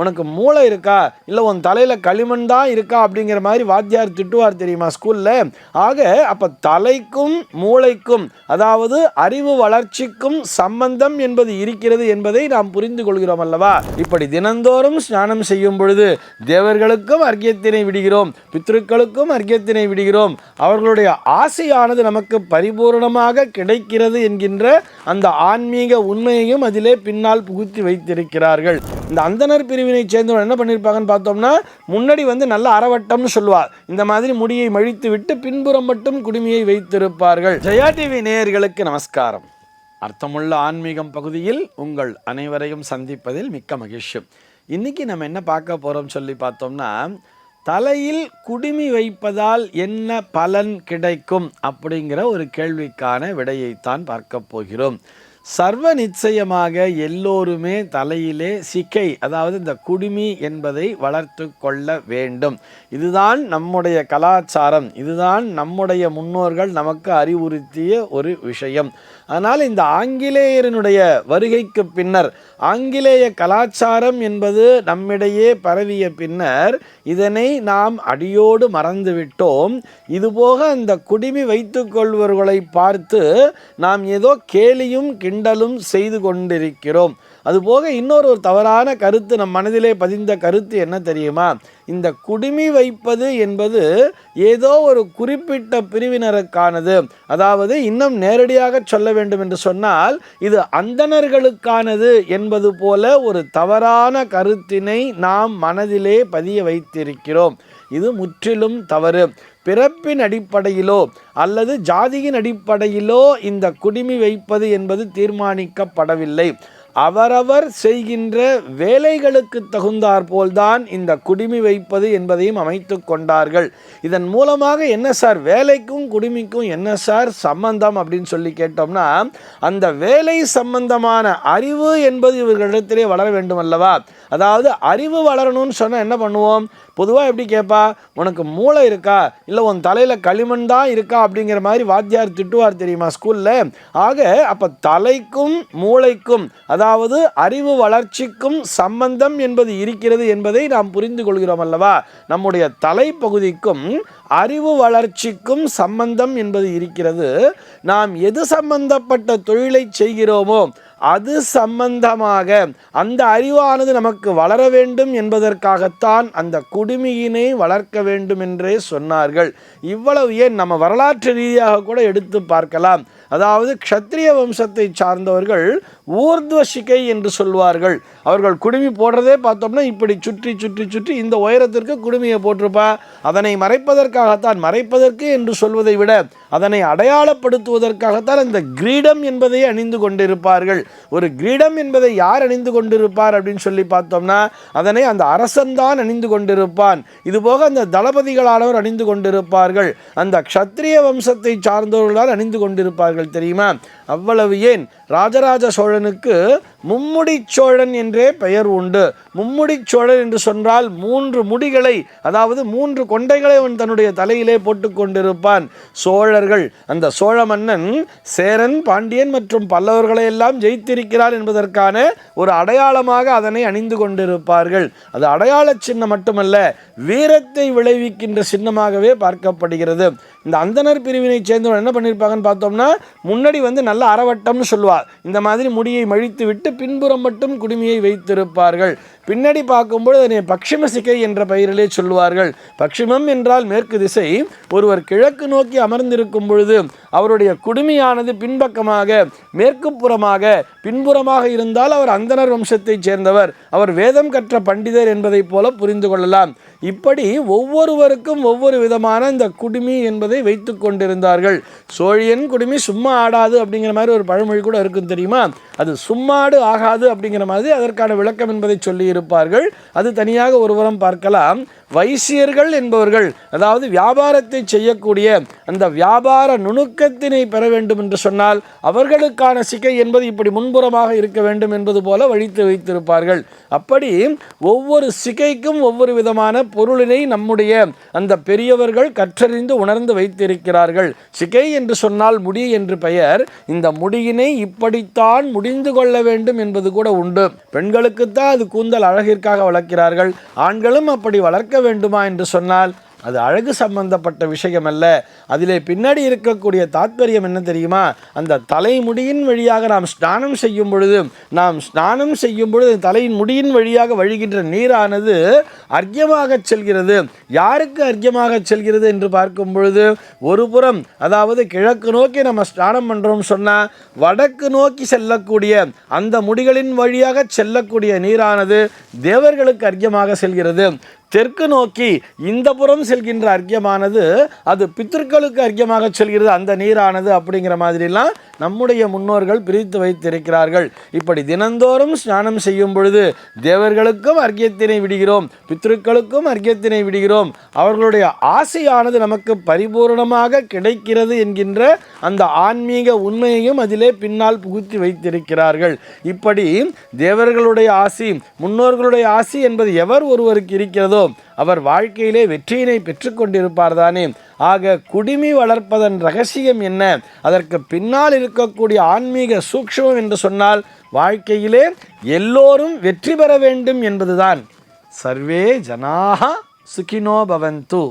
உனக்கு மூளை இருக்கா? இல்லை உன் தலையில் களிமண் தான் இருக்கா? அப்படிங்கிற மாதிரி வாத்தியார் திட்டுவார் தெரியுமா ஸ்கூலில்? ஆக அப்போ தலைக்கும் மூளைக்கும் அதாவது அறிவு வளர்ச்சிக்கும் சம்பந்தம் என்பது இருக்கிறது என்பதை நாம் புரிந்து கொள்கிறோம் அல்லவா? இப்படி தினந்தோறும் ஸ்நானம் செய்யும் பொழுது தேவர்களுக்கும் அர்க்கியத்தினை விடுகிறோம் பித்ருக்களுக்கும் அர்க்கியத்தினை விடுகிறோம். அவர்களுடைய ஆசையானது நமக்கு பரிபூர்ணமாக கிடைக்கிறது என்கின்ற அந்த ஆன்மீக உண்மையையும் அதிலே பின்னால் புகுத்தி வைத்திருக்கிறார்கள். இந்த அந்தனர் பிரிவினை சேர்ந்தவன் என்ன பண்ணியிருப்பாங்கன்னு பார்த்தோம்னா முன்னாடி வந்து நல்ல அறவட்டம்னு சொல்லுவார். இந்த மாதிரி முடியை மழித்து விட்டு பின்புறம் மட்டும் குடுமியை வைத்திருப்பார்கள். ஜெயா டிவி நேயர்களுக்கு நமஸ்காரம். அர்த்தமுள்ள ஆன்மீகம் பகுதியில் உங்கள் அனைவரையும் சந்திப்பதில் மிக்க மகிழ்ச்சி. இன்றைக்கி நம்ம என்ன பார்க்க போகிறோம் சொல்லி பார்த்தோம்னா தலையில் குடுமி வைப்பதால் என்ன பலன் கிடைக்கும் அப்படிங்கிற ஒரு கேள்விக்கான விடையைத்தான் பார்க்க போகிறோம். சர்வ நிச்சயமாக எல்லோருமே தலையிலே சிக்கை அதாவது இந்த குடுமி என்பதை வளர்த்து கொள்ள வேண்டும். இதுதான் நம்முடைய கலாச்சாரம். இதுதான் நம்முடைய முன்னோர்கள் நமக்கு அறிவுறுத்திய ஒரு விஷயம். ஆனால் இந்த ஆங்கிலேயரினுடைய வருகைக்கு பின்னர் ஆங்கிலேய கலாச்சாரம் என்பது நம்மிடையே பரவிய பின்னர் இதனை நாம் அடியோடு மறந்துவிட்டோம். இதுபோக அந்த குடிமி வைத்துக்கொள்வர்களை பார்த்து நாம் ஏதோ கேலியும் கிண்டலும் செய்து கொண்டிருக்கிறோம். அதுபோக இன்னொரு ஒரு தவறான கருத்து நம் மனதிலே பதிந்த கருத்து என்ன தெரியுமா? இந்த குடுமி வைப்பது என்பது ஏதோ ஒரு குறிப்பிட்ட பிரிவினருக்கானது. அதாவது இன்னும் நேரடியாக சொல்ல வேண்டும் என்று சொன்னால் இது அந்தணர்களுக்கானது என்பது போல ஒரு தவறான கருத்தினை நாம் மனதிலே பதிய வைத்திருக்கிறோம். இது முற்றிலும் தவறு. பிறப்பின் அடிப்படையிலோ அல்லது ஜாதியின் அடிப்படையிலோ இந்த குடிமி வைப்பது என்பது தீர்மானிக்கப்படவில்லை. அவரவர் செய்கின்ற வேலைகளுக்கு தகுந்தாற்போல்தான் இந்த குடிமி வைப்பது என்பதையும் அமைத்து கொண்டார்கள். இதன் மூலமாக என்ன சார்? வேலைக்கும் குடிமிக்கும் என்ன சார் சம்பந்தம் அப்படின்னு சொல்லி கேட்டோம்னா அந்த வேலை சம்பந்தமான அறிவு என்பது இவர்களிடத்திலே வளர வேண்டும் அல்லவா? அதாவது அறிவு வளரணும்னு சொன்னால் என்ன பண்ணுவோம்? பொதுவாக எப்படி கேட்பா உனக்கு மூளை இருக்கா? இல்லை உன் தலையில் களிமண் தான் இருக்கா? அப்படிங்கிற மாதிரி வாத்தியார் திட்டுவார் தெரியுமா ஸ்கூலில்? ஆக அப்போ தலைக்கும் மூளைக்கும் அதாவது அறிவு வளர்ச்சிக்கும் சம்பந்தம் என்பது இருக்கிறது என்பதை நாம் புரிந்து கொள்கிறோம் அல்லவா? நம்முடைய தலைப்பகுதிக்கும் அறிவு வளர்ச்சிக்கும் சம்பந்தம் என்பது இருக்கிறது. நாம் எது சம்பந்தப்பட்ட தொழிலை செய்கிறோமோ அது சம்பந்தமாக அந்த அறிவானது நமக்கு வளர வேண்டும் என்பதற்காகத்தான் அந்த குடுமியினை வளர்க்க வேண்டும் என்றே சொன்னார்கள். இவ்வளவு ஏன் நம்ம வரலாற்று ரீதியாக கூட எடுத்து பார்க்கலாம். அதாவது க்ஷத்ரிய வம்சத்தை சார்ந்தவர்கள் ஊர்துவசிகை என்று சொல்வார்கள். அவர்கள் குடுமி போடுறதே பார்த்தோம்னா இப்படி சுற்றி சுற்றி சுற்றி இந்த உயரத்திற்கு குடுமியை போட்டிருப்பா. அதனை மறைப்பதற்காகத்தான் மறைப்பதற்கு என்று சொல்வதை விட அதனை அடையாளப்படுத்துவதற்காகத்தான் இந்த கிரீடம் என்பதை அணிந்து கொண்டிருப்பார்கள். ஒரு கிரீடம் என்பதை யார் அணிந்து கொண்டிருப்பார் அப்படின்னு சொல்லி பார்த்தோம்னா அதனை அந்த அரசன் தான் அணிந்து கொண்டிருப்பான். இதுபோக அந்த தளபதிகளானவர் அணிந்து கொண்டிருப்பார்கள். அந்த க்ஷத்ரிய வம்சத்தை சார்ந்தவர்களால் அணிந்து கொண்டிருப்பார்கள் தெரியுமா? அவ்வளவு ஏன்? ராஜராஜ சோழ சோழனுக்கு மும்முடி சோழன் என்றே பெயர் உண்டு. மும்முடி சோழன் என்று சொன்னால் மூன்று முடிகளை அதாவது மூன்று கொண்டைகளை அவன் தன்னுடைய தலையிலே போட்டு கொண்டிருப்பான். சோழர்கள் அந்த சோழ மன்னன் சேரன் பாண்டியன் மற்றும் பல்லவர்களை எல்லாம் ஜெயித்திருக்கிறார் என்பதற்கான ஒரு அடையாளமாக அதனை அணிந்து கொண்டிருப்பார்கள். அது அடையாள சின்னம் மட்டுமல்ல வீரத்தை விளைவிக்கின்ற சின்னமாகவே பார்க்கப்படுகிறது. இந்த அந்தனர் பிரிவினை சேர்ந்தவன் என்ன பண்ணியிருப்பாங்கன்னு பார்த்தோம்னா முன்னாடி வந்து நல்ல அறவட்டம்னு சொல்லுவார் இந்த மாதிரி முடியை மழித்து விட்டு பின்புறம் மட்டும் குடுமியை வைத்திருப்பார்கள். பின்னாடி பார்க்கும்போது அதனை பக்ஷிம என்ற பெயரிலே சொல்லுவார்கள். பக்ஷிமம் என்றால் மேற்கு திசை. ஒருவர் கிழக்கு நோக்கி அமர்ந்திருக்கும் பொழுது அவருடைய குடுமையானது பின்பக்கமாக மேற்கு புறமாக பின்புறமாக இருந்தால் அவர் அந்தனர் வம்சத்தைச் சேர்ந்தவர். அவர் வேதம் கற்ற பண்டிதர் என்பதைப் போல புரிந்து கொள்ளலாம். இப்படி ஒவ்வொருவருக்கும் ஒவ்வொரு விதமான இந்த குடுமி என்பதை வைத்து கொண்டிருந்தார்கள். சோழியன் குடுமி சும்மா ஆடாது அப்படிங்கிற மாதிரி ஒரு பழமொழி கூட இருக்கும் தெரியுமா? அது சும்மாடு ஆகாது அப்படிங்கிற மாதிரி அதற்கான விளக்கம் என்பதை சொல்லி இருப்பார்கள் அது தனியாக ஒருவரம் பார்க்கலாம். வைசியர்கள் என்பவர்கள் அதாவது வியாபாரத்தை செய்யக்கூடிய அந்த வியாபார நுணுக்கத்தினை பெற வேண்டும் என்று சொன்னால் அவர்களுக்கான சிகை என்பது இப்படி முன்புறமாக இருக்க வேண்டும் என்பது போல வழித்து வைத்திருப்பார்கள். அப்படி ஒவ்வொரு சிகைக்கும் ஒவ்வொரு விதமான பொருளினை நம்முடைய அந்த பெரியவர்கள் கற்றறிந்து உணர்ந்து வைத்திருக்கிறார்கள். சிகை என்று சொன்னால் முடி என்று பெயர். இந்த முடியினை இப்படித்தான் முடிந்து கொள்ள வேண்டும் என்பது கூட உண்டு. பெண்களுக்குத்தான் அது கூந்தல் அழகிற்காக வளர்க்கிறார்கள். ஆண்களும் அப்படி வளர்க்க வேண்டுமா என்று சொன்னால் அது அழகு சம்பந்தப்பட்ட விஷயம் அல்ல அதிலே பின்னாடி இருக்கக்கூடிய தாத்பரியம் என்ன தெரியுமா? அந்த தலைமுடியின் வழியாக நாம் ஸ்நானம் செய்யும் பொழுது நாம் ஸ்நானம் செய்யும் பொழுது தலையின் முடியின் வழியாக வழிகின்ற நீரானது அர்க்கியமாக செல்கிறது. யாருக்கு அர்க்கியமாக செல்கிறது என்று பார்க்கும் பொழுது ஒரு புறம் அதாவது கிழக்கு நோக்கி நம்ம ஸ்நானம் பண்ணுறோம் சொன்னால் வடக்கு நோக்கி செல்லக்கூடிய அந்த முடிகளின் வழியாக செல்லக்கூடிய நீரானது தேவர்களுக்கு அர்க்கியமாக செல்கிறது. தெற்கு நோக்கி இந்த புறம் செல்கின்ற அர்க்கியமானது அது பித்திருக்களுக்கு அர்க்கியமாக செல்கிறது அந்த நீரானது அப்படிங்கிற மாதிரிலாம் நம்முடைய முன்னோர்கள் பிரித்து வைத்திருக்கிறார்கள். இப்படி தினந்தோறும் ஸ்நானம் செய்யும் பொழுது தேவர்களுக்கும் அர்க்கியத்தினை விடுகிறோம் பித்ருக்களுக்கும் அர்க்கியத்தினை விடுகிறோம். அவர்களுடைய ஆசையானது நமக்கு பரிபூரணமாக கிடைக்கிறது என்கின்ற அந்த ஆன்மீக உண்மையையும் அதிலே பின்னால் புகுத்தி வைத்திருக்கிறார்கள். இப்படி தேவர்களுடைய ஆசி முன்னோர்களுடைய ஆசி என்பது எவர் ஒருவருக்கு இருக்கிறதோ அவர் வாழ்க்கையிலே வெற்றியினை பெற்றுக்கொண்டிருப்பார் தானே ஆக குடிமி வளர்ப்பதன் ரகசியம் என்ன? அதற்கு பின்னால் இருக்கக்கூடிய ஆன்மீக சூக்ஷ்மம் என்று சொன்னால் வாழ்க்கையிலே எல்லோரும் வெற்றி பெற வேண்டும் என்பதுதான். சர்வே ஜனாக சுகினோ பவந்து.